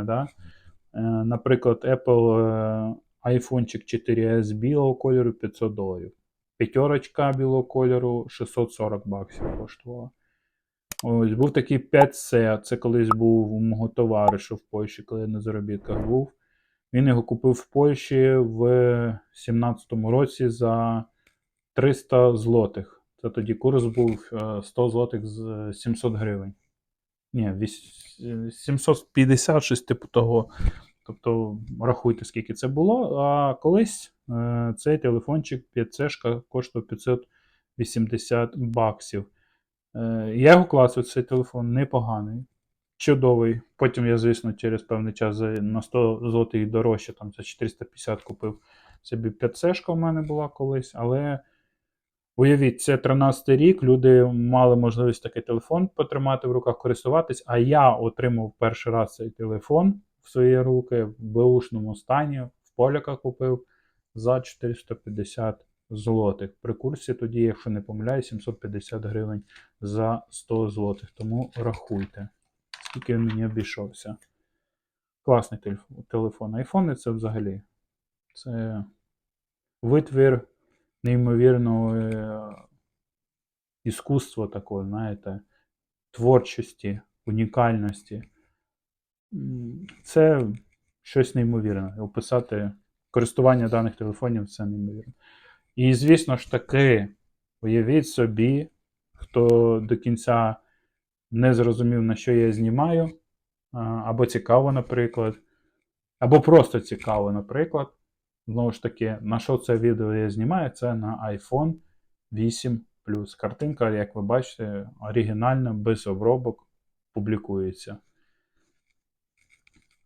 Да? Е, Наприклад, Apple е, iPhone 4S білого кольору 500 доларів. П'ятерочка білого кольору 640 баксів коштувала. Ось був такий 5C. Це колись був у мого товариша в Польщі, коли я на заробітках був. Він його купив в Польщі в 17-му році за 300 злотих. Це тоді курс був е, 100 злотих з 700 гривень. Ні, е, 750, щось типу того. Тобто рахуйте, скільки це було. А колись е, цей телефончик 5C коштував 580 баксів. Е, я його класив, цей телефон непоганий, чудовий. Потім я, звісно, через певний час на 100 злотих дорожче, там за 450 купив собі 5C в мене була колись, але. Уявіть, це 13 рік, люди мали можливість такий телефон потримати в руках, користуватись, а я отримав перший раз цей телефон в свої руки в беушному стані, в поляках купив за 450 злотих. При курсі тоді, якщо не помиляюсь, 750 гривень за 100 злотих. Тому рахуйте, скільки він мені обійшовся. Класний телефон. Айфони це взагалі. Це витвір неймовірного е, іскусства такого, знаєте, творчості, унікальності. Це щось неймовірне. Описати користування даних телефонів це неймовірно. І, звісно ж таки, уявіть собі, хто до кінця не зрозумів, на що я знімаю, або цікаво, наприклад, або просто цікаво, наприклад. Знову ж таки, на що це відео я знімаю? Це на iPhone 8 Plus. Картинка, як ви бачите, оригінальна, без обробок, публікується.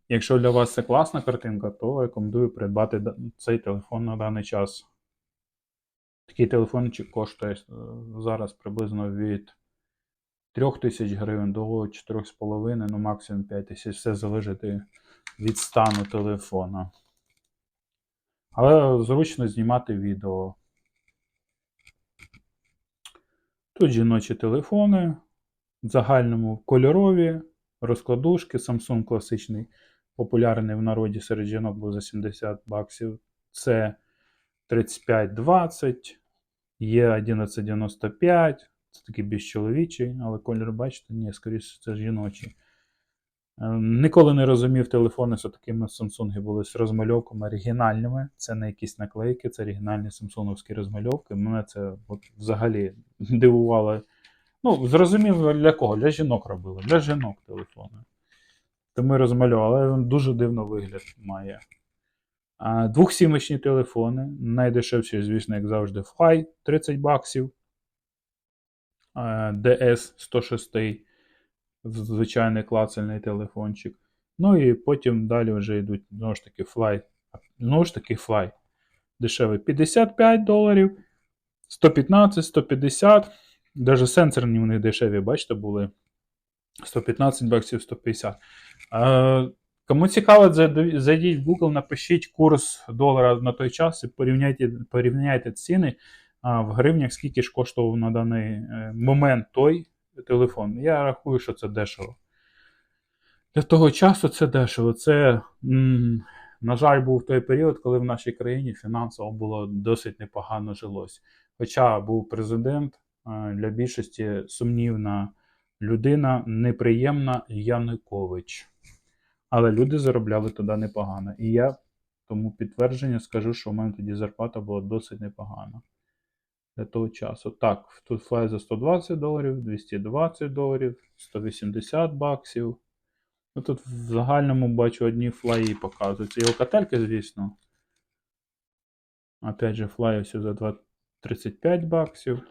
Якщо для вас це класна картинка, то рекомендую придбати цей телефон на даний час. Такий телефончик коштує е, зараз приблизно від 3000 гривень до 4,5, ну максимум 5000. Все залежить від стану телефона. Але зручно знімати відео. Тут жіночі телефони, в загальному кольорові, розкладушки, Samsung класичний, популярний в народі серед жінок був за 70 баксів. Це 3520, є 1195, це такий більш чоловічий, але колір, бачите, ні, скоріше це жіночий. Е, Ніколи не розумів телефони, що такими Samsung були з розмальовками оригінальними. Це не якісь наклейки, це оригінальні самсунгівські розмальовки. Мене це от взагалі дивувало. Ну, зрозумів для кого? Для жінок робили, для жінок телефони. Тому і розмальовували, але він дуже дивно вигляд має. А, двохсімочні телефони. Найдешевші, звісно, як завжди, Fly 30 баксів. DS 106 звичайний клацальний телефончик. Ну і потім далі вже йдуть знову ж таки Fly. Знову ж таки Fly. Дешевий 55 доларів, 115, 150. Даже сенсорні вони дешеві, бачите, були 115 баксів, 150. Е, кому цікаво, зайдіть в Google, напишіть курс долара на той час і порівняйте, порівняйте ціни в гривнях, скільки ж коштував на даний е, момент той телефон. Я рахую, що це дешево. Для того часу це дешево. Це, м, на жаль, був той період, коли в нашій країні фінансово було досить непогано жилось. Хоча був президент, е, для більшості сумнівна людина, неприємна Янукович. Але люди заробляли тоді непогано. І я тому підтвердження скажу, що в мене тоді зарплата була досить непогана того часу. Так, тут флай за 120 доларів, 220 доларів, 180 баксів. Ну, тут в загальному бачу одні флаї показуються. І алкательки, звісно. Опять же, флаї все за 2 35 баксів.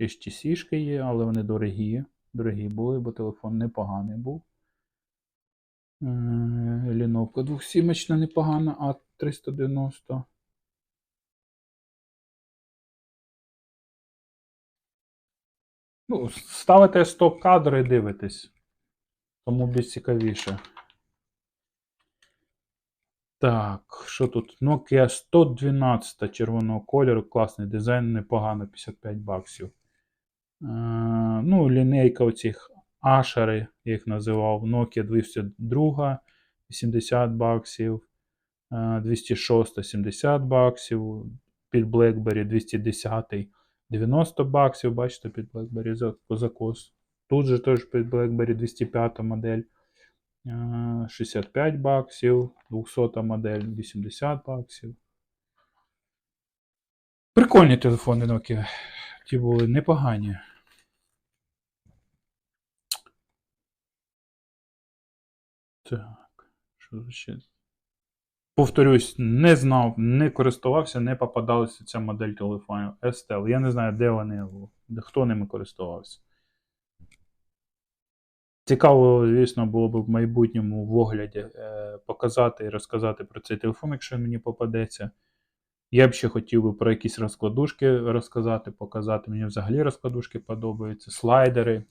HTC-шки є, але вони дорогі. Дорогі були, бо телефон непоганий був. Ліновка двохсімочна непогана, а 390. Ну, ставите стоп-кадр і дивитесь. Тому більш цікавіше. Так, що тут? Nokia 112 червоного кольору, класний дизайн, непогано, 55 баксів. Е, ну, лінейка оцих Ашери, я їх називав, Nokia 202, 80 баксів, е, 206 70 баксів, під BlackBerry 210 90 баксів, бачите, під BlackBerry за- закос. Тут же теж під BlackBerry 205 модель. е, 65 баксів, 200 модель 80 баксів. Прикольні телефони Nokia. Ті були непогані. Так, що тут ще? Повторюсь, не знав, не користувався, не попадалася ця модель телефонів. STL. Я не знаю, де вони, хто ними користувався. Цікаво, звісно, було б в майбутньому в огляді е, показати і розказати про цей телефон, якщо він мені попадеться. Я б ще хотів би про якісь розкладушки розказати, показати. Мені взагалі розкладушки подобаються, слайдери.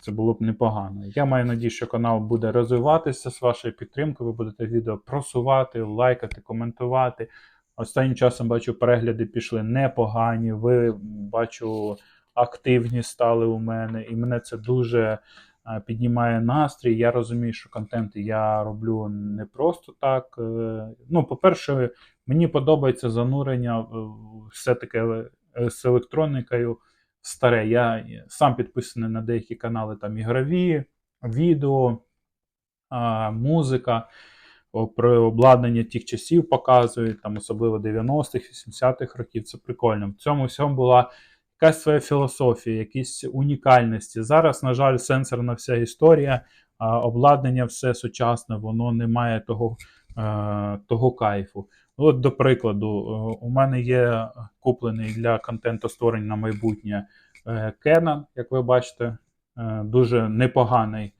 Це було б непогано. Я маю надію, що канал буде розвиватися з вашою підтримкою. Ви будете відео просувати, лайкати, коментувати. Останнім часом бачу, перегляди пішли непогані. Ви бачу, активні стали у мене, і мене це дуже е, піднімає настрій. Я розумію, що контент я роблю не просто так. Е, Ну, по-перше, мені подобається занурення все-таки з електроникою старе. Я сам підписаний на деякі канали там ігрові, відео, музика. Про обладнання тих часів показують, там особливо 90-х, 80-х років. Це прикольно. В цьому всьому була якась своя філософія, якісь унікальності. Зараз, на жаль, сенсорна вся історія, а, обладнання все сучасне, воно не має того, того кайфу. От, до прикладу, е, у мене є куплений для контенту створень на майбутнє е, Canon, як ви бачите, е, дуже непоганий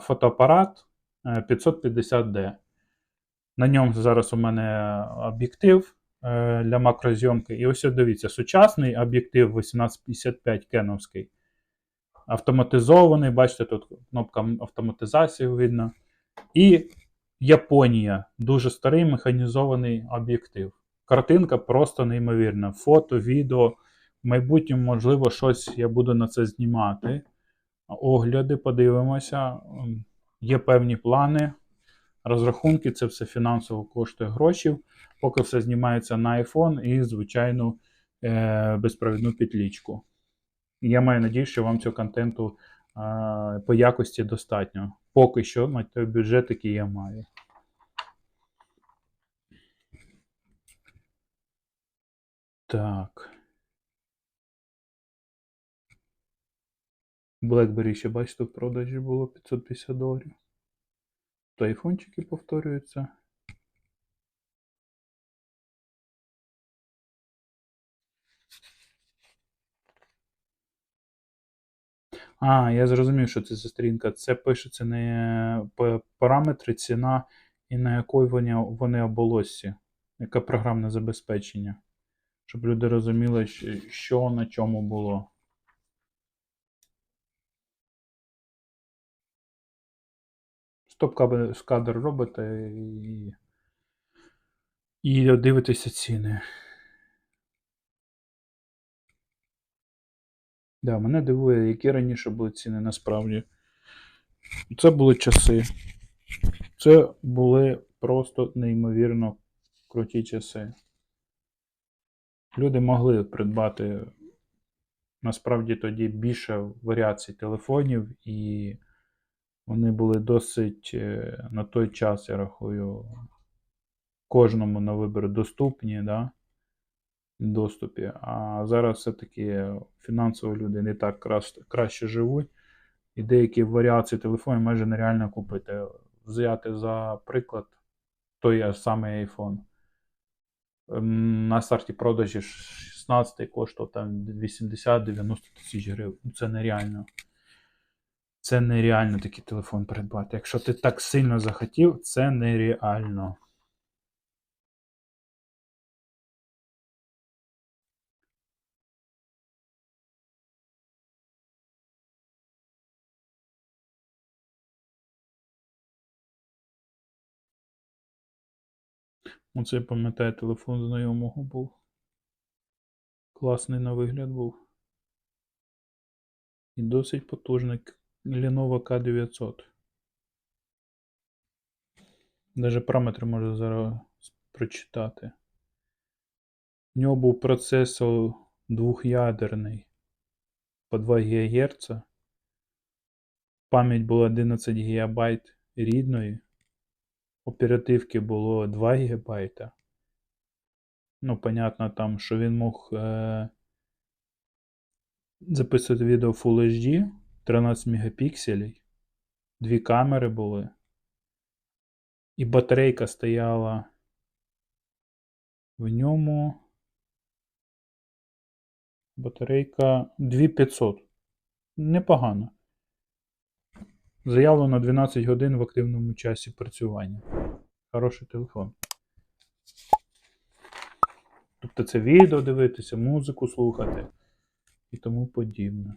фотоапарат е, 550D. На ньому зараз у мене об'єктив для макрозйомки. І ось дивіться, сучасний об'єктив 1855 кеновський. Автоматизований, бачите, тут кнопка автоматизації видно. І Японія. Дуже старий механізований об'єктив. Картинка просто неймовірна. Фото, відео. В майбутньому, можливо, щось я буду на це знімати. Огляди, подивимося. Є певні плани. Розрахунки, це все фінансово коштує грошей. Поки все знімається на iPhone і, звичайно, е, безпровідну підлічку. Я маю надію, що вам цього контенту е, по якості достатньо. Поки що на той бюджет, який я маю. Так. BlackBerry ще, бачите, в продажі було 550 доларів. То айфончики повторюються. А, я зрозумів, що це за сторінка. Це пишеться не параметри, ціна і на якої вони, вони оболочці. Яке програмне забезпечення. Щоб люди розуміли, що на чому було. Стоп-кадр робите і, і дивитеся ціни. Да, мене дивує, які раніше були ціни насправді. Це були часи. Це були просто неймовірно круті часи. Люди могли придбати насправді тоді більше варіацій телефонів, і вони були досить е, на той час, я рахую, кожному на вибір доступні, да? доступі. А зараз все-таки фінансово люди не так краще живуть. І деякі варіації телефонів майже нереально купити. Взяти за приклад той самий iPhone. Ем, На старті продажі 16 коштував там 80-90 тисяч гривень. Ну, Це нереально. Це нереально такий телефон придбати. Якщо ти так сильно захотів, це нереально. Оце я пам'ятаю, телефон знайомого був. Класний на вигляд був. І досить потужний Lenovo K900. Даже параметри можу зараз прочитати. У нього був процесор двох'ядерний по 2 ГГц. Пам'ять була 11 ГБ рідної. Оперативки було 2 ГБ. Ну, понятно, там, що він мог е- записувати відео Full HD 13 мегапікселів. Дві камери були. І батарейка стояла в ньому. Батарейка 2500. Непогано. Заявлено 12 годин в активному часі працювання. Хороший телефон. Тобто це відео дивитися, музику слухати і тому подібне.